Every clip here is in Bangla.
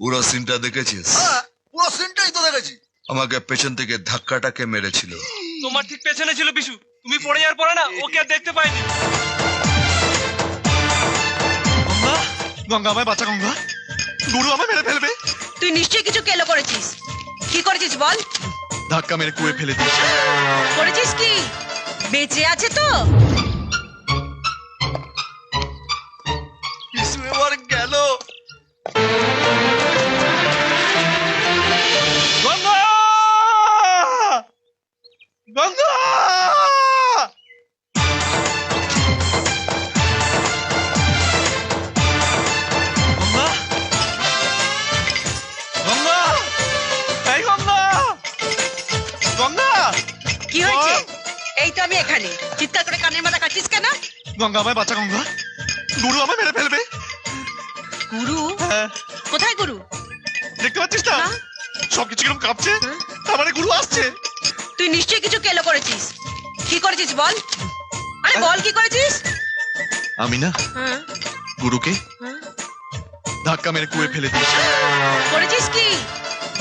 পুরো সিনটা দেখেছিস? হ্যাঁ পুরো সিনটাই তো দেখেছি। আমাকে পেছন থেকে ধাক্কাটাকে মেরেছিল। তোমার ঠিক পেছনে ছিল বিশু তুমি পড়ে যাওয়ার পরে না ওকে আর দেখতে পাইনি। গঙ্গা গঙ্গা আমায় বাঁচা গঙ্গা। গুরু আমায় মেরে ফেলবে। তুই নিশ্চয়ই কিছু কেলো করেছিস। কি করেছিস বল? ধাক্কা মেরে কুয়ে ফেলে দিয়েছি। করেছিস কি? বেঁচে আছে তো? তো আমি এখানে। চিৎকার করে কানের মাথা কাটছিস কেন? গঙ্গা আমায় বাঁচা গঙ্গা। গুরু আমায় মেরে ফেলবে। গুরু? হ্যাঁ। কোথায় গুরু? দেখতে পাচ্ছিস না। সবকিছু কীরকম কাঁপছে? হ্যাঁ। তার মানে গুরু আসছে। তুই নিশ্চয়ই কিছু কেলো করেছিস। কি করেছিস বল? আরে বল কি করেছিস? আমি না? হ্যাঁ। গুরুকে ধাক্কা মেরে কুয়ে ফেলে দিয়েছি। করেছিস কি?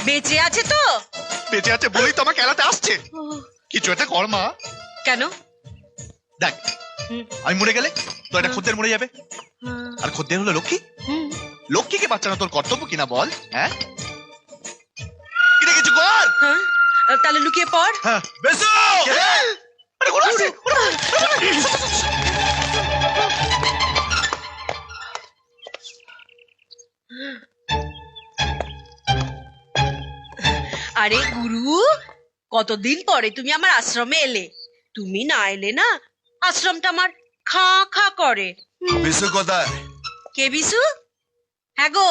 বেঁচে আছে তো? বেঁচে আছে বলেই তো আমাকে এলাতে আসছে। কিছু একটা কর মা। কেন? দেখ আমি মরে গেলে তো একটা খদ্দের মরে যাবে। হ্যাঁ, আর খদ্দের হলো লক্ষ্মী। লক্ষ্মীকে বাঁচানো তোর কর্তব্য কিনা বল হ্যাঁ? কিছু কর হ্যাঁ। তাহলে লুকিয়ে পড়। হ্যাঁ। বেসু। আরে গুরু কতদিন পরে তুমি আমার আশ্রমে এলে? তুমি না এলে না আশ্রমটা আমার খা খা করে। বিশু কোথায়? কে বিশু? হ্যাঁ গো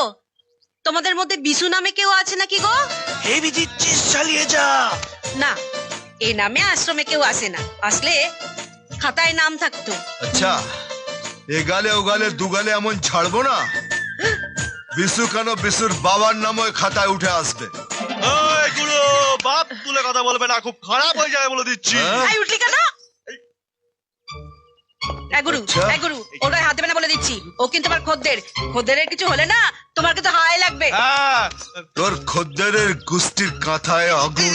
তোমাদের মধ্যে বিশু নামে কেউ আছে নাকি গো? হেভি দিচ্ছিস চালিয়ে যা। না এ নামে আশ্রমে কেউ আসে না। আসলে খাতায় নাম থাকতো। আচ্ছা এ গালে ও গালে দু গালে এমন ছাড়বো না? বিশু কেন বিশুর বাবার নাম ওই খাতায় উঠে আসবে? কথা বলবে না খুব খারাপ হয়ে যাবে বলে দিচ্ছি হ্যাঁ? এই উঠলি কেন গুরু আচ্ছা। গুরু ওটা গায়ে হাত দেবে না বলে দিচ্ছি ও কিন্তু আমার খদ্দের খদ্দেরের কিছু হলে না তোমার কিন্তু হাই লাগবে হ্যাঁ তোর খদ্দেরের গুষ্টির কাঁথায় আগুন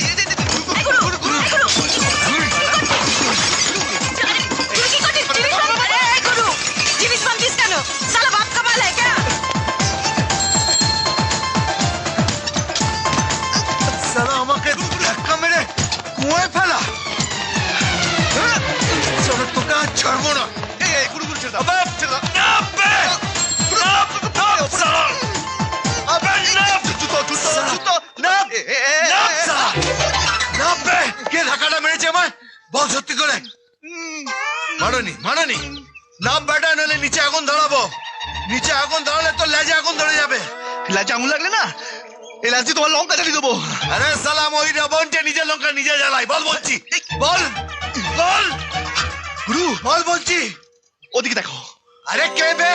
ছাড়বো না এই এই গুরু গুরু ছেড়ে দাও আবে! ছেড়ে দাও নাপ বে! নাপ! নাপ, সালা! আবে নাপ জুতো জুতো জুতো নাপ! এ, এ, এ, নাপ, এ, সালা! নাপ বে! কে ধাক্কাটা মেরেছে আমায় বল সত্যি করে উম, মাননি মাননি নাপ বেটা নাহলে নিচে আগুন ধরাবো নিচে আগুন ধরালে তো লেজে আগুন ধরে যাবে লাজে আঙুল লাগলে না এই লাজি তোমার লঙ্কা জ্বালিয়ে দেবো আরে সালাম ওই রাবণকে নিজের লঙ্কা নিজে জ্বালাই বল বলছি বল বল গুরু বল বলছি ওদিকে দেখো আরে কে বে